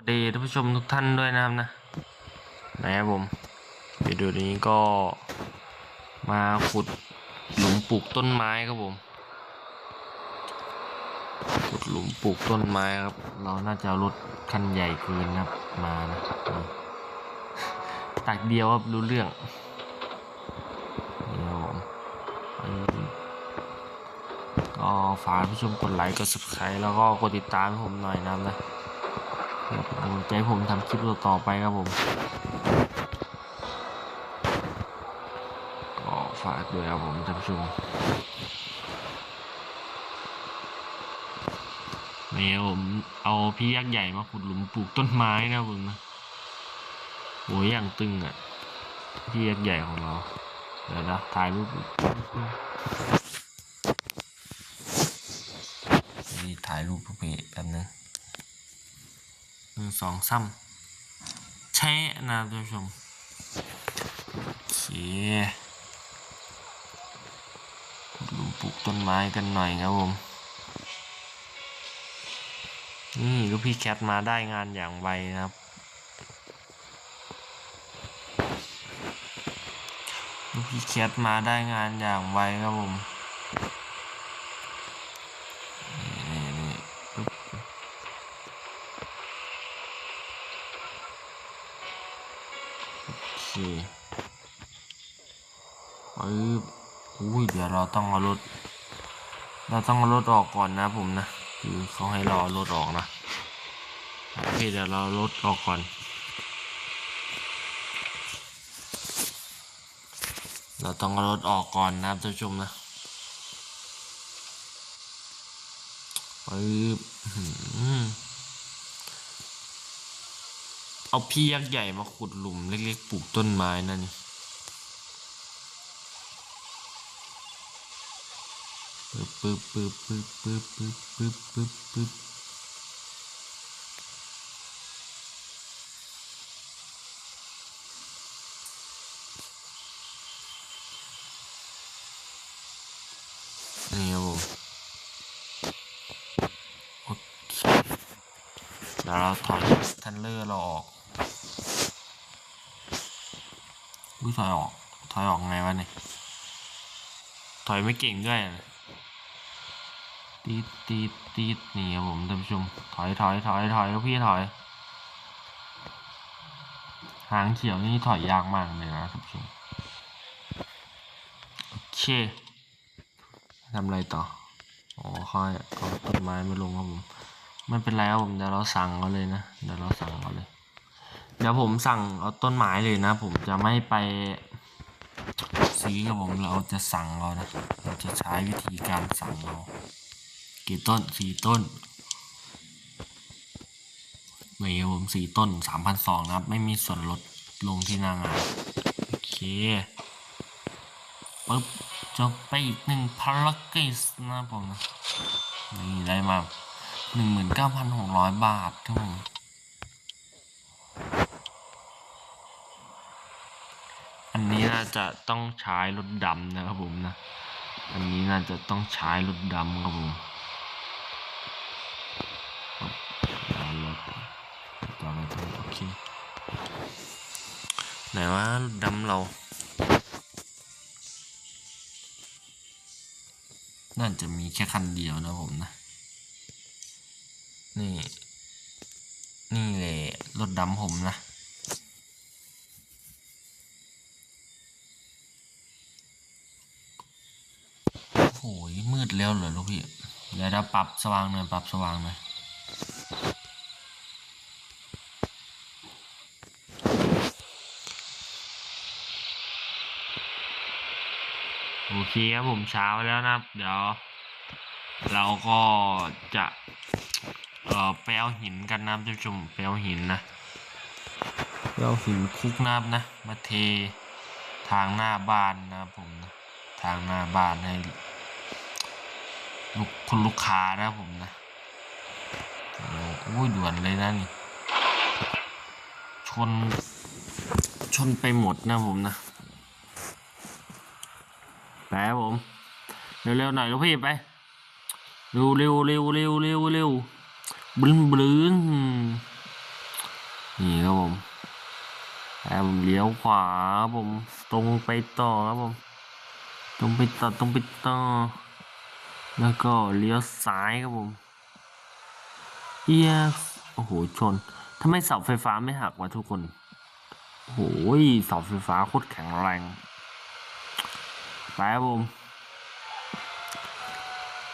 วัสดีท่านผู้ชมทุกท่านด้วยนะครับนะนะครับผมวิดีโอนี้ก็มาขุดหลุมปลูกต้นไม้ครับผมขุดหลุมปลูกต้นไม้ครับ เราน่าจะรถคันใหญ่เกินครับมานะตักเดียวครับรู้เรื่องนี่ครับผมก็ฝากผู้ชมกดไลค์กด subscribe แล้วก็กดติดตามผมหน่อยนะครับนะ กำลังใจผมทำคลิปต่อไปครับผมก็ฝากด้วยครับผมท่านผู้ชมนี่ครับผมเอาพี่ยักษ์ใหญ่มาขุดหลุมปลูกต้นไม้นะผมนะโหอย่างตึงอะ พี่ยักษ์ใหญ่ของเรา เดี๋ยวนะถ่ายรูปนี่ถ่ายรูปพวกพี่แป๊บนึง นึ่งสองซ้ำแช่นะครับท่านผู้ชมโอเคขุดหลุมปลูกต้นไม้กันหน่อยครับผมนี่ลูกพี่แคทมาได้งานอย่างไวนะครับลูกพี่แคทมาได้งานอย่างไวครับผม นี่นี่นี่ปึ๊บ โอเค ปึ๊บอุ้ยเดี๋ยวเราต้องเอารถ เราต้องเอารถออกก่อนนะผมนะ คือเขาให้รอรถออกนะโอเคเดี๋ยวเราเอารถออกก่อน เราต้องเอารถออกก่อนนะท่านผู้ชมนะปึ๊บอื้อหือ เอาพี่ยักษ์ใหญ่มาขุดหลุมเล็กๆปลูกต้นไม้นั่นนี่ปึ๊บปึ๊บปึ๊บปึ๊บปึ๊บปึ๊บปึ๊บปึ๊บปึ๊บนี่ครับผมโอเคเดี๋ยวเราถอยทันเลอร์เราออก อุ้ยถอยออก ถอยออกไงวะเนี่ย ถอยไม่เก่งด้วยตีดตีดตีดนี่ครับผมท่านผู้ชม ถอยถอยถอยถอยแล้วพี่ถอย หางเขียวนี่ถอยยากมากเลยนะท่านผู้ชม โอเคทำอะไรต่อ อ๋อค่อยเอาต้นไม้มาลงครับผม ไม่เป็นไรครับผม เดี๋ยวเราสั่งเขาเลยนะ เดี๋ยวเราสั่งเขาเลย เดี๋ยวผมสั่งเอาต้นไม้เลยนะ ผมจะไม่ไปซื้อกับผมเราจะสั่งเรานะเราจะใช้วิธีการสั่งเรากี่ต้นสี่ต้นไม่ครับผมสี่ต้นสามพันสองนะครับ ไม่มีส่วนลดลงที่หนางานโอเคปึ๊บจบไปอีกหนึ่งภารากิจนะผมนะนี่ได้มาหนึ่งหมื่นเก้าพันหกร้อยบาทครับผ อันนี้น่าจะต้องใช้รถดำนะครับผมนะ อันนี้น่าจะต้องใช้รถดำครับผมต่อไปโอเคไหนว่ารถดำเรา น่าจะมีแค่คันเดียวนะผมนะ นี่ นี่แหละรถดำผมนะ โอ้ย มืดแล้วเหรอลูกพี่เดี๋ยวเราปรับสว่างหน่อยปรับสว่างหน่อยโอเคครับผมเช้าแล้วนะครับ เดี๋ยว เราก็จะเอ่อไปเอาหินกันนะครับท่านผู้ชมไปเอาหินนะไปเอาหินคลุกนะครับนะ มาเททางหน้าบ้านนะครับผมนะทางหน้าบ้านให้ ลูกคนลูกค้านะผมนะโอ้ยด่วนเลยนะนี่ ชน ชนไปหมดนะผมนะไปผม เร็วๆหน่อยลูกพี่ไป เร็วเร็วเร็วเร็วเร็วเร็วบลึ้นบลึ้นผมเลี้ยวขวาผม ตรงไปต่อครับผม ตรงไปต่อตรงไปต่อ แล้วก็เลี้ยวซ้ายครับผมเอียโอ้โหชนทำไมเสาไฟฟ้าไม่หักวะทุกคนโอ้โหเสาไฟฟ้าโคตรแข็งแรงไปครับผม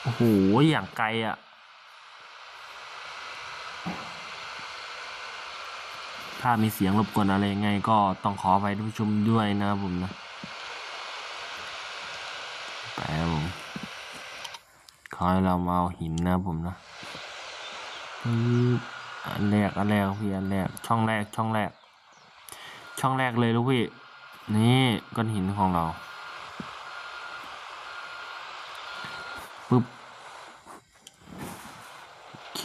โอ้โหอย่างไกลอะ่ะถ้ามีเสียงรบกวนอะไรยังไงก็ต้องขอไปท่านผู้ชมด้วยนะครับผมนะไปครับผม ขอให้เรามาเอาหินนะผมนะอันแรกอันแรกพี่อันแรกช่องแรกช่องแรก ช่องแรกเลยลูกพี่ นี่ก้อนหินของเราปึ๊บโอเค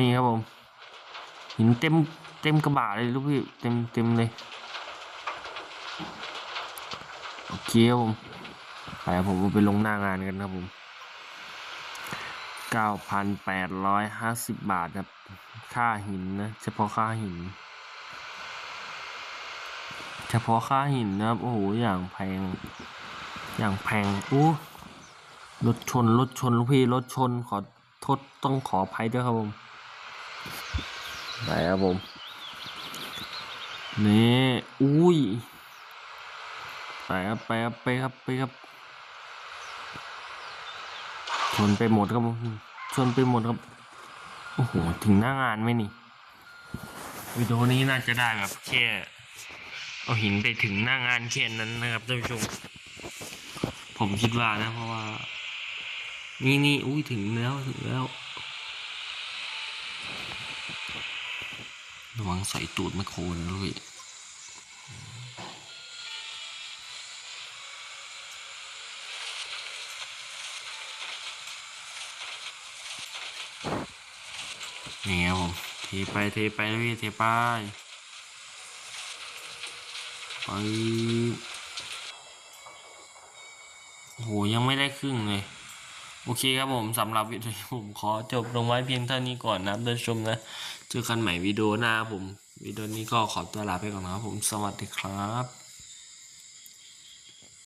นี่ครับผม หินเต็มเต็มกระบะเลยลูกพี่เต็มเต็มเลยโอเคครับผมไปครับผมไปลงหน้างานกันครับผม เก้าพันแปดร้อยห้าสิบบาทครับ ค่าหินนะ เฉพาะค่าหิน เฉพาะค่าหินนะครับ โอ้โห อย่างแพง อย่างแพงอู้รถชน รถชนลูกพี่ รถชน ขอโทษ ต้องขออภัยด้วยครับผมไปครับผม นี่ อุ้ยไปครับ ไปครับ ไปครับ ไปครับ ชนไปหมดครับชนไปหมดครับ โอ้โห ถึงหน้างานไหมนี่ วิดีโอนี้น่าจะได้แบบแค่เอาหินไปถึงหน้างานแค่นั้นนะครับท่านผู้ชม ผมคิดว่านะ เพราะว่า นี่นี่อุ้ยถึงแล้วถึงแล้วระวังใส่ตูดแมคโคนะลูก นี่ครับผมเทไปเทไปนะพี่เทไปไปโอ้โหยังไม่ได้ครึ่งเลย โอเคครับผมสำหรับวิดีโอผมขอจบลงไว้เพียงเท่านี้ก่อนนะท่านผู้ชมนะ เจอกันใหม่วิดีโอหน้าผม วิดีโอนี้ก็ขอตัวลาไปก่อนนะครับผมสวัสดีครับ